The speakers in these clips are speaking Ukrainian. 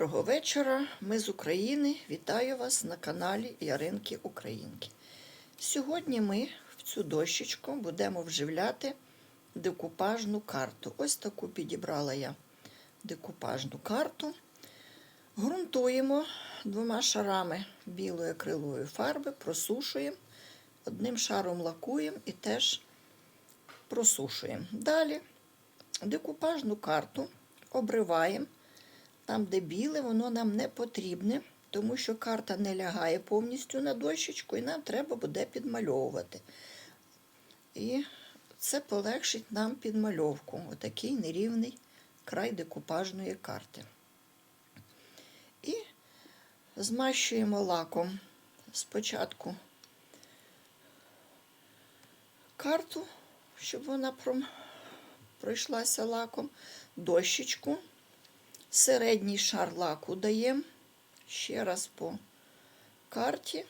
Доброго вечора. Ми з України. Вітаю вас на каналі Яринки Українки. Сьогодні ми в цю дощечку будемо вживляти декупажну карту. Ось таку підібрала я декупажну карту. Грунтуємо двома шарами білої акрилової фарби, просушуємо, одним шаром лакуємо і теж просушуємо. Далі декупажну карту обриваємо. Там, де біле, воно нам не потрібне, тому що карта не лягає повністю на дощечку, і нам треба буде підмальовувати. І це полегшить нам підмальовку. Отакий нерівний край декупажної карти. І змащуємо лаком спочатку карту, щоб вона пройшлася лаком, дощечку. Середній шар лаку даємо ще раз по карті.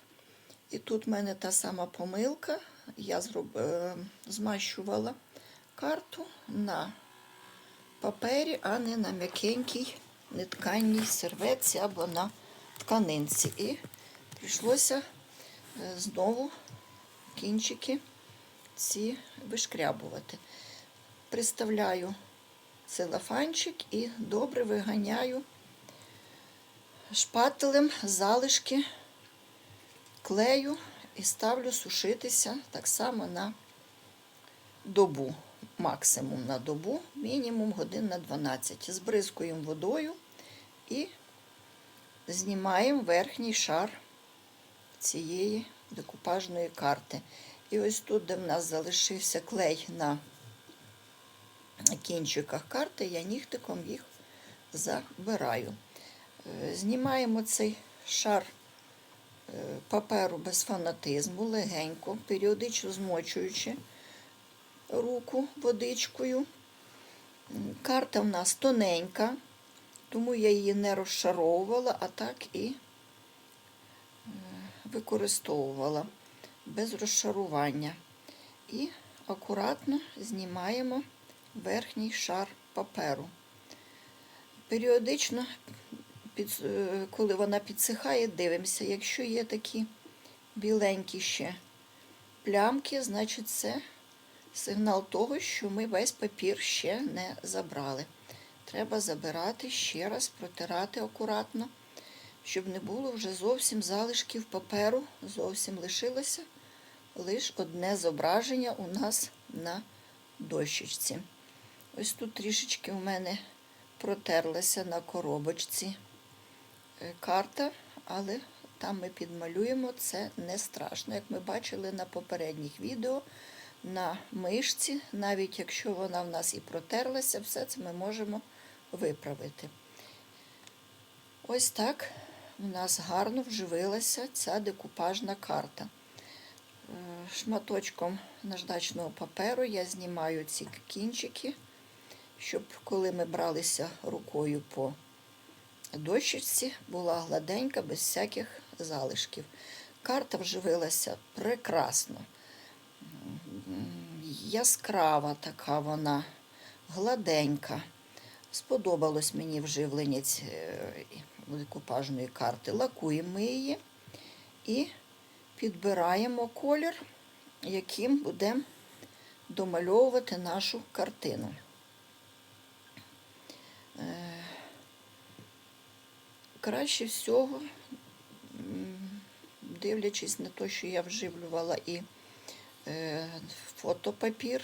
І тут в мене та сама помилка. Я зроб... е, змащувала карту на папері, а не на м'якенькій нетканній серветці або на тканинці. І прийшлося е, знову кінчики ці вишкрябувати. Приставляю целофанчик і добре виганяю шпателем залишки клею і ставлю сушитися так само на добу, максимум на добу, мінімум годин на 12. Збризкуємо водою і знімаємо верхній шар цієї декупажної карти. І ось тут, де в нас залишився клей на кінчиках карти, я нігтиком їх забираю. Е, Знімаємо цей шар е, паперу без фанатизму, легенько, періодично змочуючи руку водичкою. Карта в нас тоненька, тому я її не розшаровувала, а так і е, використовувала без розшарування. І акуратно знімаємо верхній шар паперу. Періодично, е, коли вона підсихає, дивимося, якщо є такі біленькі ще плямки, значить це сигнал того, що ми весь папір ще не забрали. Треба забирати ще раз, протирати акуратно, щоб не було вже зовсім залишків паперу, зовсім лишилося лише одне зображення у нас на дощечці. Ось тут трішечки у мене протерлася на коробочці е, карта, але там ми підмалюємо, це не страшно. Як ми бачили на попередніх відео, на мишці, навіть якщо вона в нас і протерлася, все це ми можемо виправити. Ось так у нас гарно вживилася ця декупажна карта. Е, Шматочком наждачного паперу я знімаю ці кінчики щоб коли ми бралися рукою по дощечці, була гладенька, без всяких залишків. Карта вживилася прекрасно, яскрава така вона, гладенька. Сподобалось мені вживленець декупажної карти. Лакуємо ми її і підбираємо колір, яким будемо домальовувати нашу картину. Краще всього, дивлячись на те, що я вживлювала і е, фотопапір,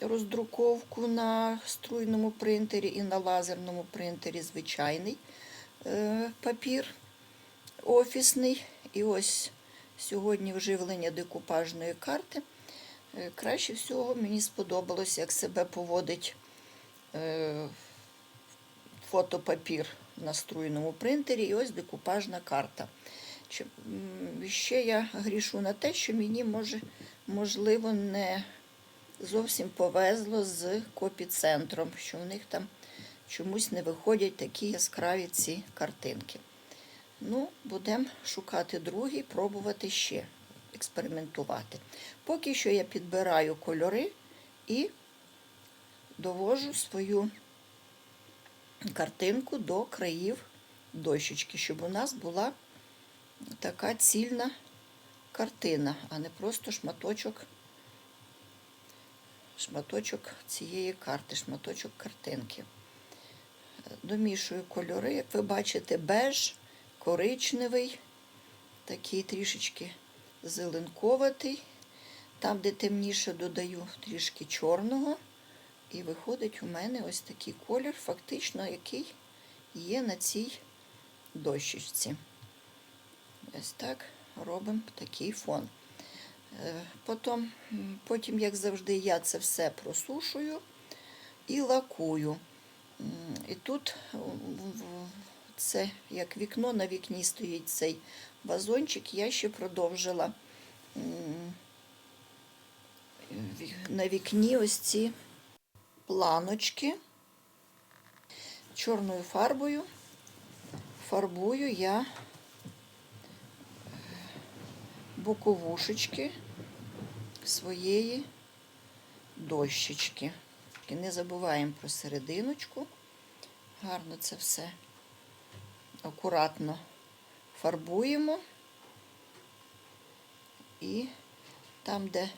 роздруковку на струйному принтері і на лазерному принтері звичайний е, папір офісний. І ось сьогодні вживлення декупажної карти. Е, краще всього мені сподобалось, як себе поводить фотопапір на струйному принтері, і ось декупажна карта. Ще я грішу на те, що мені може, можливо, не зовсім повезло з копіцентром, що в них там чомусь не виходять такі яскраві ці картинки. Ну, будемо шукати другий, пробувати ще експериментувати. Поки що я підбираю кольори і довожу свою картинку до країв дощечки, щоб у нас була така цільна картина, а не просто шматочок, шматочок цієї карти, шматочок картинки. Домішую кольори, як ви бачите, беж, коричневий, такий трішечки зеленковатий. Там, де темніше, додаю трішки чорного. І виходить у мене ось такий колір, фактично, який є на цій дощечці. Ось так робимо такий фон. Е, Потім, потім, як завжди, я це все просушую і лакую. І тут це як вікно на вікні стоїть цей вазончик, я ще продовжила на вікні ось ці планочки чорною фарбою. Фарбую я е, боковушечки своєї дощечки. І не забуваємо про серединочку. Гарно це все акуратно фарбуємо. І там, де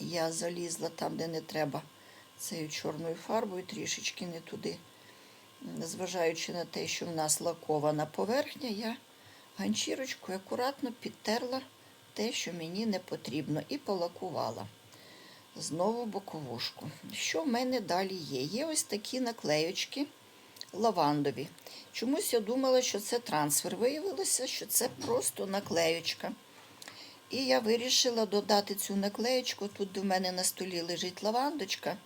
я залізла там, де не треба цією чорною фарбою, трішечки не туди. Незважаючи на те, що в нас лакована поверхня, я ганчірочкою акуратно підтерла те, що мені не потрібно, і полакувала. Знову боковушку. Що в мене далі є? Є ось такі наклеючки лавандові. Чомусь я думала, що це трансфер. Виявилося, що це просто наклеючка. І я вирішила додати цю наклеєчку. Тут до мене на столі лежить лавандочка,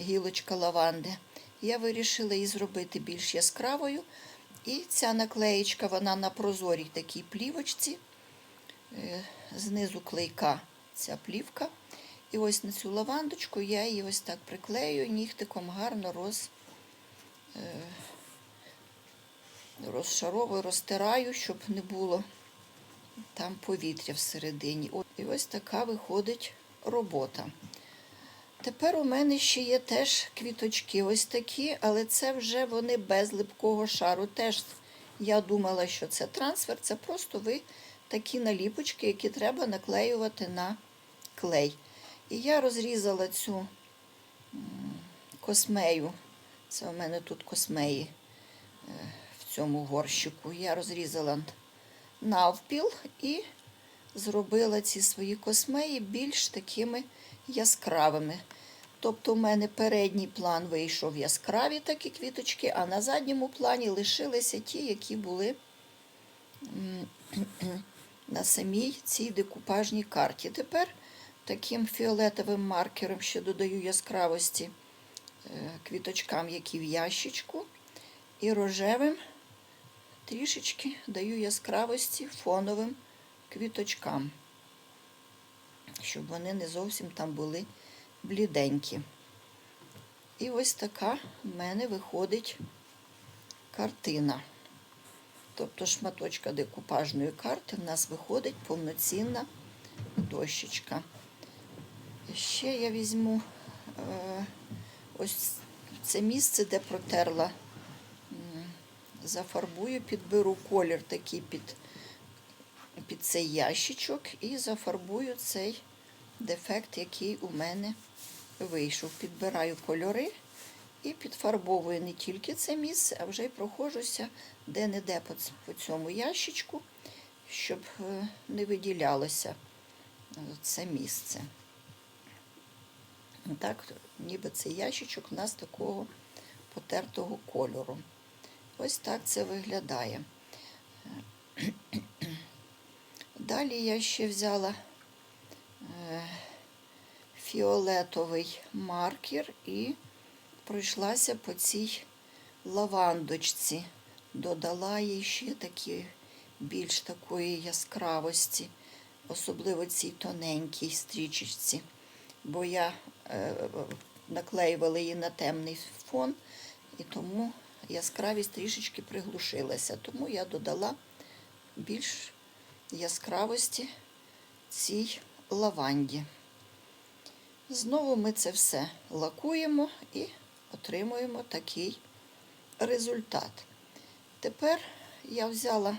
гілочка лаванди. Я вирішила її зробити більш яскравою. І ця наклеєчка, вона на прозорій такій плівочці. Е, Знизу клейка ця плівка. І ось на цю лавандочку я її ось так приклею, нігтиком гарно роз, е, розшаровую, розтираю, щоб не було там повітря всередині. І ось така виходить робота. Тепер у мене ще є теж квіточки ось такі, але це вже вони без липкого шару. Теж я думала, що це трансфер, це просто ви такі наліпочки, які треба наклеювати на клей. І я розрізала цю космею. Це у мене тут космеї е, в цьому горщику. Я розрізала навпіл і зробила ці свої космеї більш такими яскравими. Тобто, у мене передній план вийшов яскраві такі квіточки, а на задньому плані лишилися ті, які були на самій цій декупажній карті. Тепер таким фіолетовим маркером ще додаю яскравості е, квіточкам, які в ящичку, і рожевим трішечки даю яскравості фоновим квіточкам, щоб вони не зовсім там були бліденькі. І ось така в мене виходить картина. Тобто шматочка декупажної карти в нас виходить повноцінна дощечка. Ще я візьму е, ось це місце, де протерла, зафарбую, підберу колір такий під, під цей ящичок і зафарбую цей дефект, який у мене вийшов. Підбираю кольори і підфарбовую не тільки це місце, а вже й проходжуся де-не-де по, цьому ящичку, щоб е, не виділялося е, це місце. Так, ніби цей ящичок у нас такого потертого кольору. Ось так це виглядає. Далі я ще взяла е, фіолетовий маркер і пройшлася по цій лавандочці. Додала їй ще такі більш такої яскравості, особливо цій тоненькій стрічечці. Бо я е, наклеювала її на темний фон, і тому яскравість трішечки приглушилася. Тому я додала більш яскравості цій лаванді. Знову ми це все лакуємо і отримуємо такий результат. Тепер я взяла,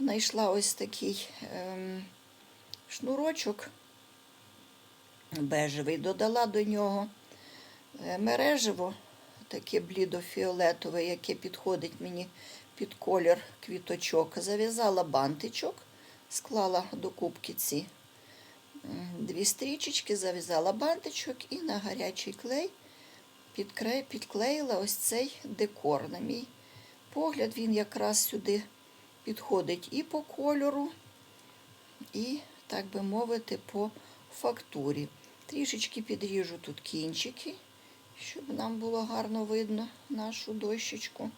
знайшла ось такий ем, шнурочок бежевий, додала до нього е, мережево, таке блідофіолетове, яке підходить мені під колір квіточок. Зав'язала бантичок, склала до кубки ці дві стрічечки, зав'язала бантичок і на гарячий клей підклеїла ось цей декор. На мій погляд, він якраз сюди підходить і по кольору, і, так би мовити, по фактурі. Трішечки підріжу тут кінчики, щоб нам було гарно видно нашу дощечку.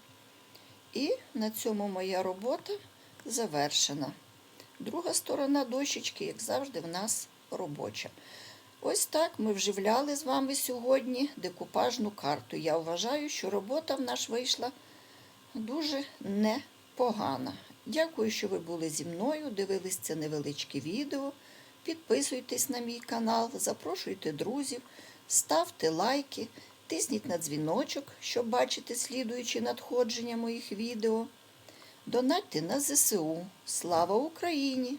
І на цьому моя робота завершена. Друга сторона дощечки, як завжди, в нас робоча. Ось так ми вживляли з вами сьогодні декупажну карту. Я вважаю, що робота в нас вийшла дуже непогана. Дякую, що ви були зі мною, дивились це невеличке відео. Підписуйтесь на мій канал, запрошуйте друзів, ставте лайки, тисніть на дзвіночок, щоб бачити слідуючі надходження моїх відео. Донатьте на ЗСУ. Слава Україні!